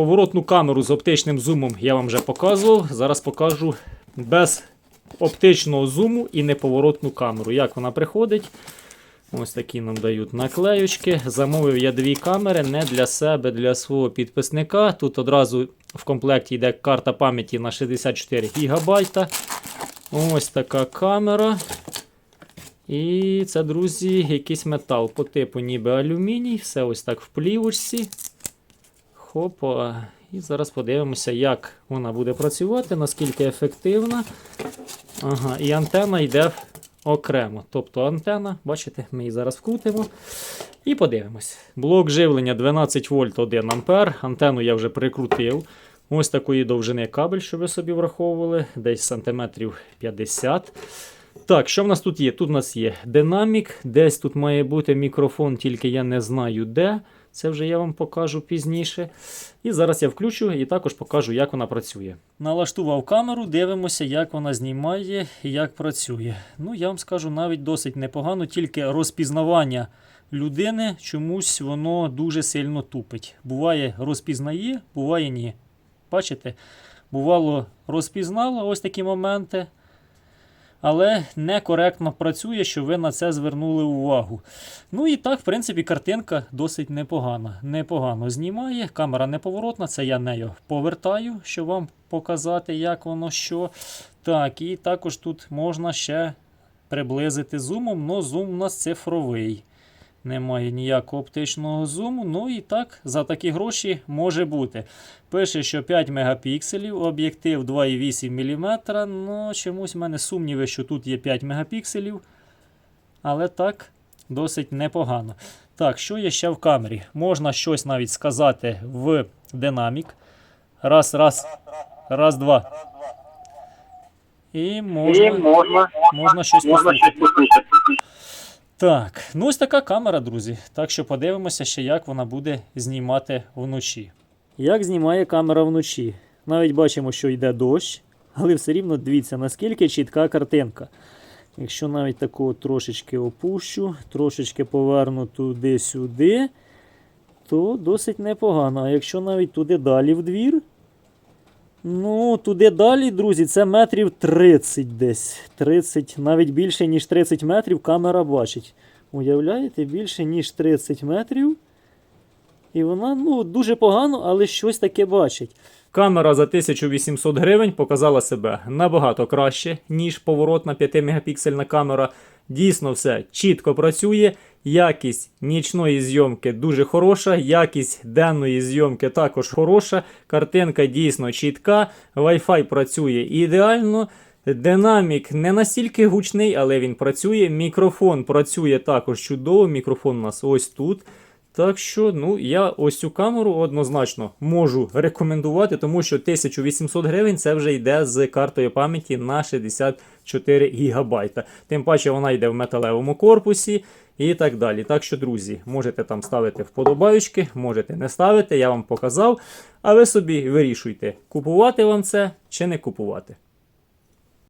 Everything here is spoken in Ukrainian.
поворотну камеру з оптичним зумом я вам вже показував. Зараз покажу без оптичного зуму і неповоротну камеру. Як вона приходить? Ось такі нам дають наклеючки. Замовив я дві камери не для себе, для свого підписника. Тут одразу в комплекті йде карта пам'яті на 64 ГБ. Ось така камера. І це, друзі, якийсь метал по типу ніби алюміній. Все ось так в плівочці. Хопа. І зараз подивимося, як вона буде працювати, наскільки ефективна. Ага, і антена йде окремо. Тобто антена, бачите, ми її зараз вкрутимо. І подивимось. Блок живлення 12 вольт 1 ампер. Антенну я вже прикрутив. Ось такої довжини кабель, щоб ви собі враховували, десь сантиметрів 50. Так, що в нас тут є? Тут у нас є динамік, десь тут має бути мікрофон, тільки я не знаю де. Це вже я вам покажу пізніше. І зараз я включу і також покажу, як вона працює. Налаштував камеру, дивимося, як вона знімає і як працює. Ну, я вам скажу навіть досить непогано, тільки розпізнавання людини чомусь воно дуже сильно тупить. Буває, розпізнає, буває ні. Бачите? Бувало, розпізнало ось такі моменти. Але некоректно працює, що ви на це звернули увагу. Ну і так, в принципі, картинка досить непогана. Непогано знімає. Камера неповоротна, це я нею повертаю, щоб вам показати, як воно що. Так, і також тут можна ще приблизити зумом, але зум у нас цифровий. Немає ніякого оптичного зуму. Ну і так, за такі гроші може бути. Пише, що 5 мегапікселів, об'єктив 2,8 мм. Ну, чомусь в мене сумніви, що тут є 5 мегапікселів. Але так, досить непогано. Так, що є ще в камері? Можна щось навіть сказати в динамік. Раз, раз, раз, два. І можна, І можна, можна щось послухати. Так, ну ось така камера, друзі. Так що подивимося ще, як вона буде знімати вночі. Як знімає камера вночі? Навіть бачимо, що йде дощ, але все рівно дивіться, наскільки чітка картинка. Якщо навіть таку трошечки опущу, трошечки поверну туди-сюди, то досить непогано. А якщо навіть туди далі в двір, Ну, туди далі, друзі, це метрів 30 десь. 30, навіть більше, ніж 30 метрів камера бачить. Уявляєте, більше, ніж 30 метрів. І вона ну, дуже погано, але щось таке бачить. Камера за 1800 гривень показала себе набагато краще, ніж поворотна 5-мегапіксельна камера. Дійсно, все чітко працює. Якість нічної зйомки дуже хороша, якість денної зйомки також хороша. Картинка дійсно чітка. Wi-Fi працює ідеально. Динамік не настільки гучний, але він працює. Мікрофон працює також чудово. Мікрофон у нас ось тут. Так що, ну, я ось цю камеру однозначно можу рекомендувати, тому що 1800 гривень це вже йде з картою пам'яті на 64 гігабайта. Тим паче вона йде в металевому корпусі і так далі. Так що, друзі, можете там ставити вподобаючки, можете не ставити, я вам показав. А ви собі вирішуйте, купувати вам це чи не купувати.